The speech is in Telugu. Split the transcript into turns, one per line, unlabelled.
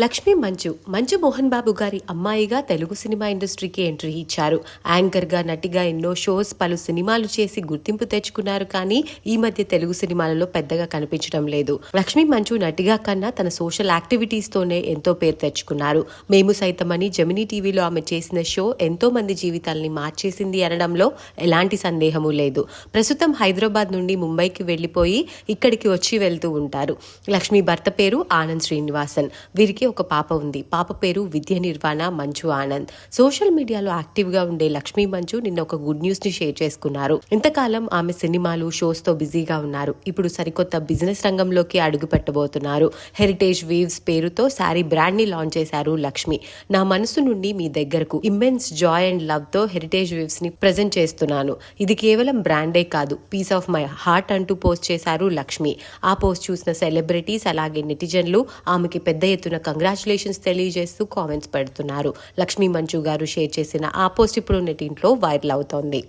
లక్ష్మీ మంచు మంచు మోహన్ బాబు గారి అమ్మాయిగా తెలుగు సినిమా ఇండస్ట్రీకి ఎంట్రీ ఇచ్చారు. యాంకర్గా నటిగా ఎన్నో షోస్ పలు సినిమాలు చేసి గుర్తింపు తెచ్చుకున్నారు కానీ ఈ మధ్య తెలుగు సినిమాలలో పెద్దగా కనిపించడం లేదు. లక్ష్మీ మంచు నటిగా కన్నా తన సోషల్ యాక్టివిటీస్తోనే ఎంతో పేరు తెచ్చుకున్నారు. మేము సైతమని జమినీ టీవీలో ఆమె చేసిన షో ఎంతో మంది జీవితాల్ని మార్చేసింది అనడంలో ఎలాంటి సందేహము లేదు. ప్రస్తుతం హైదరాబాద్ నుండి ముంబైకి వెళ్ళిపోయి ఇక్కడికి వచ్చి వెళ్తూ ఉంటారు. లక్ష్మి భర్త పేరు ఆనంద్ శ్రీనివాసన్. వీరికి ఒక పాప ఉంది. పాప పేరు విద్య నిర్వాణ మంచు ఆనంద్. సోషల్ మీడియాలో యాక్టివ్గా ఉండే లక్ష్మీ మంచు నిన్న ఒక గుడ్ న్యూస్ని షేర్ చేసుకున్నారు. ఇంతకాలం ఆమె సినిమాలు షోస్తో బిజీగా ఉన్నారు. ఇప్పుడు సరికొత్త బిజినెస్ రంగంలోకి అడుగు పెట్టబోతున్నారు. హెరిటేజ్ వీవ్స్ పేరుతో శారీ బ్రాండ్ని లాంచ్ చేశారు లక్ష్మి. నా మనసు నుండి మీ దగ్గరకు ఇమ్మెన్స్ జాయ్ అండ్ లవ్తో హెరిటేజ్ వీవ్స్ని ప్రజెంట్ చేస్తున్నాను. ఇది కేవలం బ్రాండే కాదు పీస్ ఆఫ్ మై హార్ట్ అంటూ పోస్ట్ చేశారు లక్ష్మి. ఆ పోస్ట్ చూసిన సెలబ్రిటీస్ అలాగే నెటిజన్లు ఆమెకి పెద్ద ఎత్తున కంగ్రాచులేషన్స్ తెలియజేస్తూ కామెంట్స్ పెడుతున్నారు. లక్ష్మీ మంచు గారు షేర్ చేసిన ఆ పోస్ట్ ఇప్పుడు నెటింట్లో వైరల్ అవుతోంది.